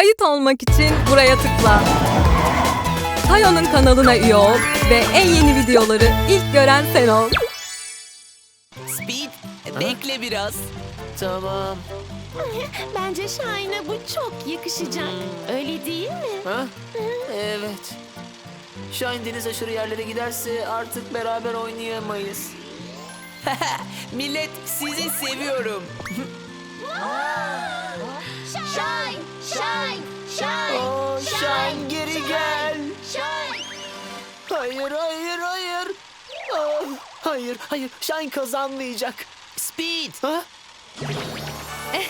Kayıt olmak için buraya tıkla. Tayo'nun kanalına üye ol ve en yeni videoları ilk gören sen ol. Speed, bekle biraz. Tamam. Bence Şahin'e bu çok yakışacak. Öyle değil mi? Ha? Evet. Şahin deniz aşırı yerlere giderse artık beraber oynayamayız. Millet sizi seviyorum. Shine, shine, shine, Oo, Şahin geri gel. shine. Hayır, hayır, hayır. Aa, hayır, hayır. Şahin kazanmayacak. Speed, Ha?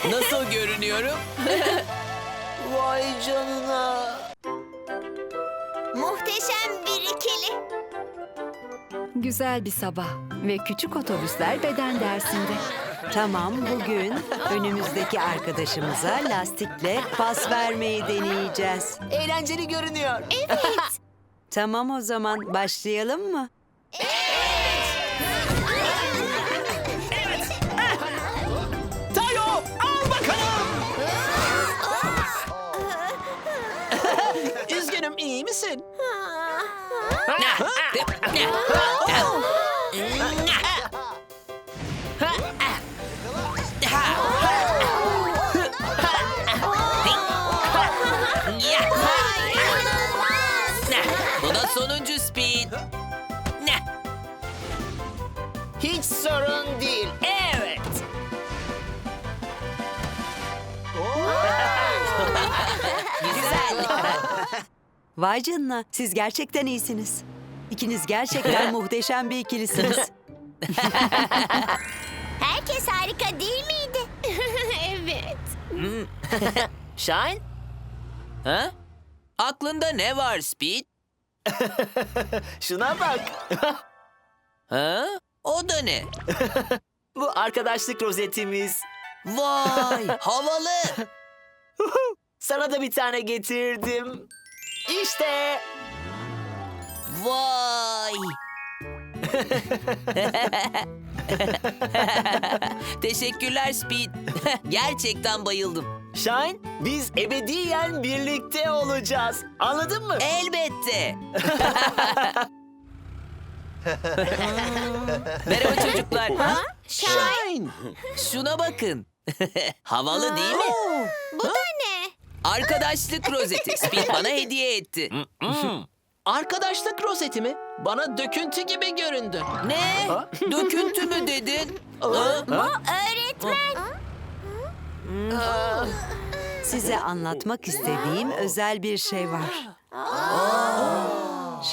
nasıl görünüyorum? Vay canına. Muhteşem bir ikili. Güzel bir sabah ve küçük otobüsler beden dersinde. Tamam bugün önümüzdeki arkadaşımıza lastikle pas vermeyi deneyeceğiz. Eğlenceli görünüyor. Tamam o zaman başlayalım mı? Tayo, al bakalım. Üzgünüm, iyi misin? Vay canına siz gerçekten iyisiniz. İkiniz gerçekten muhteşem bir ikilisiniz. Herkes harika değil miydi? evet. Şahin? Ha? Aklında ne var Speed? Şuna bak. Ha? O da ne? Bu arkadaşlık rozetimiz. Vay, havalı. Sana da bir tane getirdim. İşte. Vay. Teşekkürler Speed. Gerçekten bayıldım. Şahin, biz ebediyen birlikte olacağız. Anladın mı? Elbette. Merhaba çocuklar. Shine. Şuna bakın. Havalı değil mi? Bu da? Arkadaşlık rozeti. Speed bana hediye etti. Arkadaşlık rozeti mi? Bana döküntü gibi göründü. Ne? Döküntü mü dedin? Ha? Öğretmen. Size anlatmak istediğim özel bir şey var.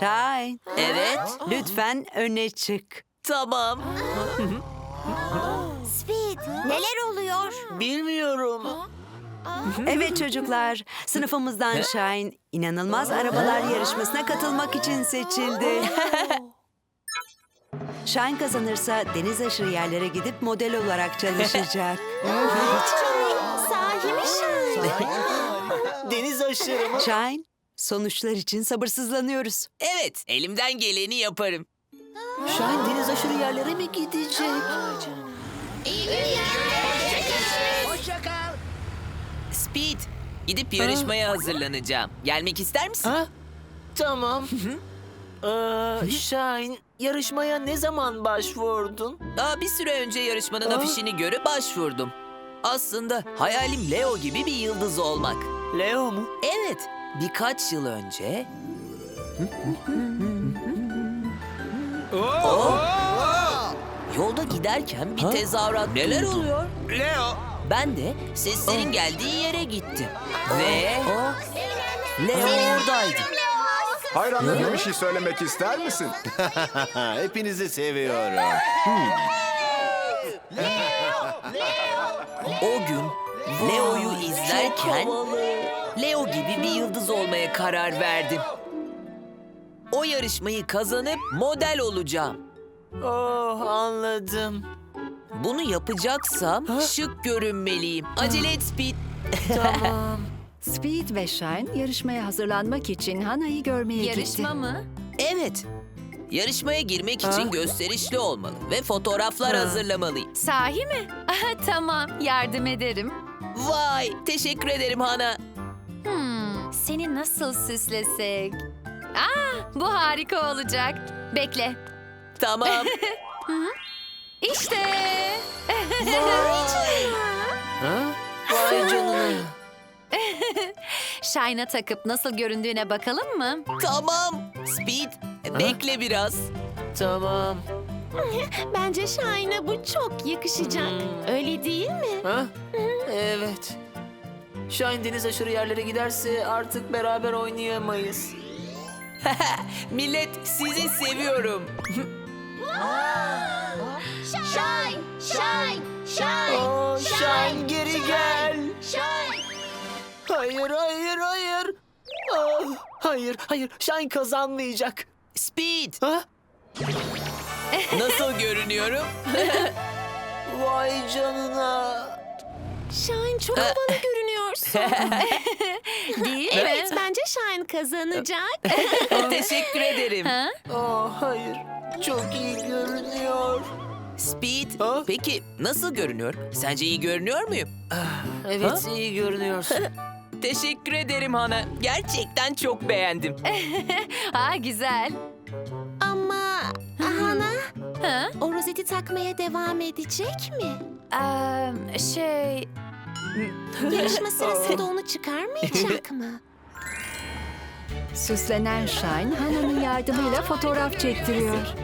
Şahin, Evet. lütfen öne çık. Tamam. Speed. Neler oluyor? Bilmiyorum. Evet çocuklar, sınıfımızdan Şahin inanılmaz arabalar yarışmasına katılmak için seçildi. Şahin kazanırsa deniz aşırı yerlere gidip model olarak çalışacak. Sahi mi Shine? Deniz aşırı mı? Şahin, sonuçlar için sabırsızlanıyoruz. Evet, elimden geleni yaparım. Şahin deniz aşırı yerlere mi gidecek? İyi günler. Speed, gidip yarışmaya hazırlanacağım. Gelmek ister misin? Ha? Tamam. Ee, Şahin, yarışmaya ne zaman başvurdun? Daha bir süre önce yarışmanın afişini görüp başvurdum. Aslında hayalim Leo gibi bir yıldız olmak. Leo mu? Evet, birkaç yıl önce... Oh! Yolda giderken bir tezahürat Neler oluyor? Leo, Ben de seslerin geldiği yere gittim. Ve Leo oradaydı. hayranlarına bir şey söylemek ister misin? Hepinizi seviyorum. O gün Leo'yu izlerken Leo gibi bir yıldız olmaya karar verdim. O yarışmayı kazanıp model olacağım. Oh anladım. Bunu yapacaksam şık görünmeliyim. Acele et Speed. Tamam. Speed ve Shine yarışmaya hazırlanmak için Hana'yı görmeye gitti. Yarışma mı? Evet. Yarışmaya girmek için gösterişli olmalı ve fotoğraflar hazırlamalıyım. Sahi mi? tamam, yardım ederim. Vay, teşekkür ederim Hana. Hmm, seni nasıl süslesek? Aa, bu harika olacak. Bekle. Tamam. İşte. Ha? Vay canına. Shine'a takıp nasıl göründüğüne bakalım mı? tamam. Speed, bekle biraz. Tamam. Bence Shine'a bu çok yakışacak. Öyle değil mi? Ha? Evet. Shine deniz aşırı yerlere giderse artık beraber oynayamayız. Millet sizi seviyorum. Shine, shine, shine, Oh, Shine geri gel. Hayır, hayır, hayır. Ah, hayır, hayır. Shine kazanmayacak. Speed, Ha? nasıl görünüyorum? Vay canına. Shine çok havalı görünüyorsun. Değil mi? evet, bence Shine kazanacak. Teşekkür ederim. Ha? Oh, hayır. Çok iyi görünüyor. Speed, Ha? peki nasıl görünüyor? Sence iyi görünüyor muyum? Evet, iyi görünüyorsun. Teşekkür ederim Hana. Gerçekten çok beğendim. Ha güzel. Ama Hana, Ha? o rozeti takmaya devam edecek mi? Ee, şey... Yarışma sırasında onu çıkarmayacak mı? Süslenen Shine, Hana'nın yardımıyla fotoğraf çektiriyor.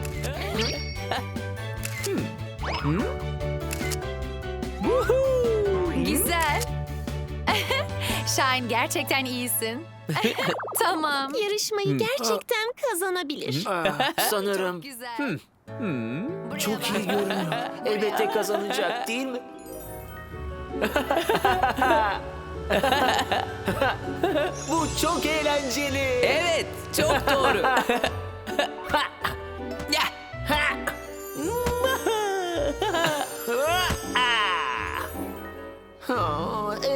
Güzel. Shine gerçekten iyisin. tamam. Yarışmayı gerçekten kazanabilir. Ah, sanırım Güzel. Hmm. Buraya çok bak. iyi görünüyor. Elbette kazanacak değil mi? Bu çok eğlenceli. Evet, çok doğru.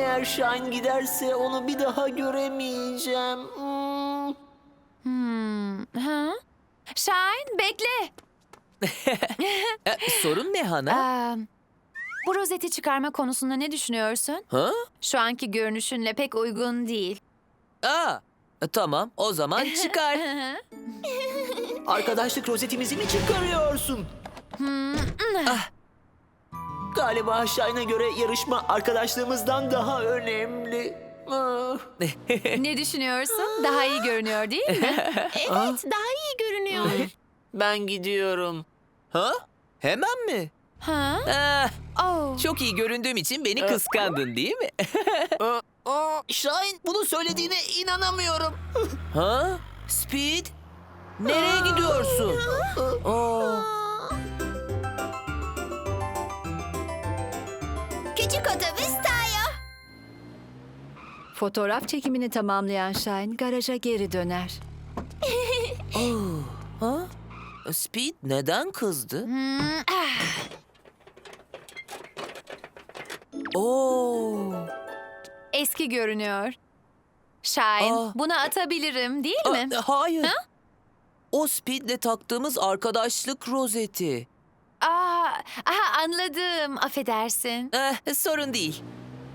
Eğer Shine giderse onu bir daha göremeyeceğim. Hmm. Hmm, ha? Shine bekle. e, sorun ne Hana? Bu rozeti çıkarma konusunda ne düşünüyorsun? Ha? Şu anki görünüşünle pek uygun değil. Aa, e, tamam o zaman çıkar. Arkadaşlık rozetimizi mi çıkarıyorsun? Ah. Galiba Shine'a göre yarışma arkadaşlığımızdan daha önemli. Ah. ne düşünüyorsun? Daha iyi görünüyor değil mi? Evet, daha iyi görünüyor. Ben gidiyorum. ha? Hemen mi? ha? Ah, Oh. çok iyi göründüğüm için beni kıskandın değil mi? Aa, aa, Shine bunu söylediğine inanamıyorum. ha? Speed? Nereye gidiyorsun? Aa, Fotoğraf çekimini tamamlayan Shine garaja geri döner. ha? Speed neden kızdı? Hmm, ah. Oo. Eski görünüyor. Shine, Aa. bunu atabilirim değil Aa, mi? hayır. O Speed'le taktığımız arkadaşlık rozeti. Aa, aha anladım. Affedersin. Eh, sorun değil.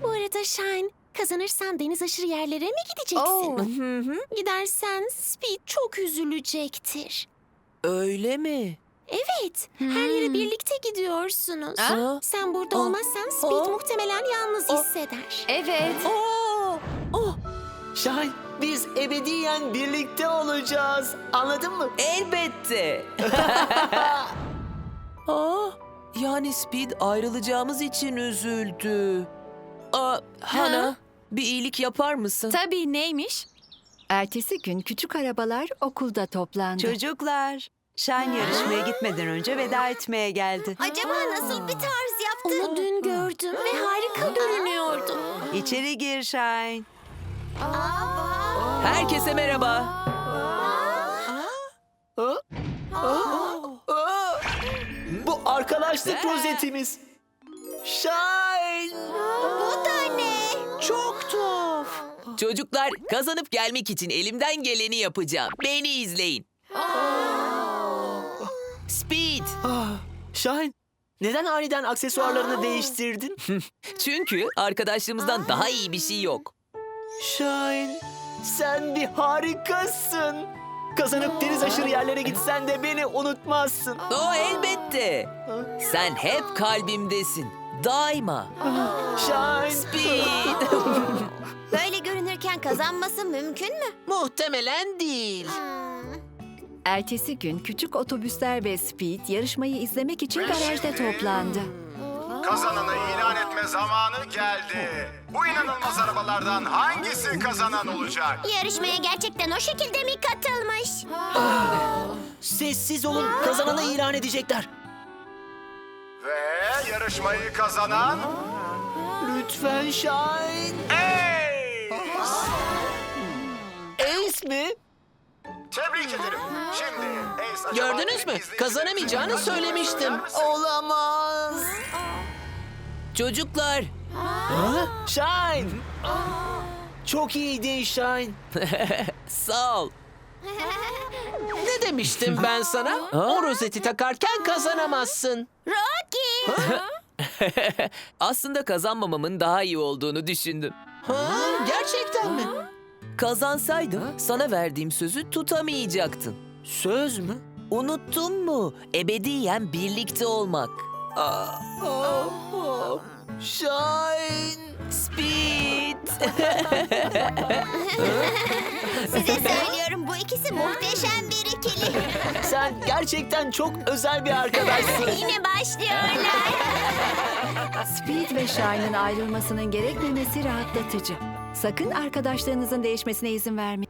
Bu arada Shine, kazanırsan deniz aşırı yerlere mi gideceksin? Oh. Hı hı. Gidersen Speed çok üzülecektir. Öyle mi? Evet, her yere birlikte gidiyorsunuz. Ha? Sen burada olmazsan Speed muhtemelen yalnız hisseder. Evet. Oo. Oh, Shine biz ebediyen birlikte olacağız. Anladın mı? elbette. Aa, yani Speed ayrılacağımız için üzüldü. Aa, Hana, Ha? Bir iyilik yapar mısın? Tabii neymiş? Ertesi gün küçük arabalar okulda toplandı. Çocuklar, Shine yarışmaya gitmeden önce veda etmeye geldi. Acaba nasıl bir tarz yaptı? Onu dün gördüm ve harika görünüyordu. İçeri gir Shine. Herkese merhaba. Bu arkadaşlık rozetimiz. Shine. Çocuklar kazanıp gelmek için elimden geleni yapacağım. Beni izleyin. Speed. Ah, Shine neden aniden aksesuarlarını değiştirdin? Çünkü arkadaşlığımızdan daha iyi bir şey yok. Shine, sen bir harikasın. Kazanıp deniz aşırı yerlere gitsen de beni unutmazsın. O elbette. Sen hep kalbimdesin. Daima. Shine. Speed. Böyle görünürken kazanması mümkün mü? Muhtemelen değil. Ertesi gün küçük otobüsler ve Speed yarışmayı izlemek için garajda toplandı. Kazananı ilan etme zamanı geldi. Bu inanılmaz arabalardan hangisi kazanan olacak? Yarışmaya gerçekten o şekilde mi katılmış? Sessiz olun, kazananı ilan edecekler. Ve yarışmayı kazanan... Lütfen Shine. Ace! Ace mi? Tebrik ederim. Şimdi Ace acaba Gördünüz mü? Kazanamayacağını kaç söylemiştim. Olamaz. Çocuklar, Shine. Çok iyiydin Shine. sağ ol. Ne demiştim ben sana? O rozeti takarken kazanamazsın. Rocky! Aslında kazanmamamın daha iyi olduğunu düşündüm. Ha, gerçekten mi? Kazansaydım sana verdiğim sözü tutamayacaktın. Söz mü? Unuttun mu? Ebediyen birlikte olmak. Shine. Speed. Size söylüyorum bu ikisi muhteşem bir ikili. Sen gerçekten çok özel bir arkadaşsın. Yine başlıyorlar. Speed ve Shine'ın ayrılmasının gerekmemesi rahatlatıcı. Sakın arkadaşlarınızın değişmesine izin vermeyin.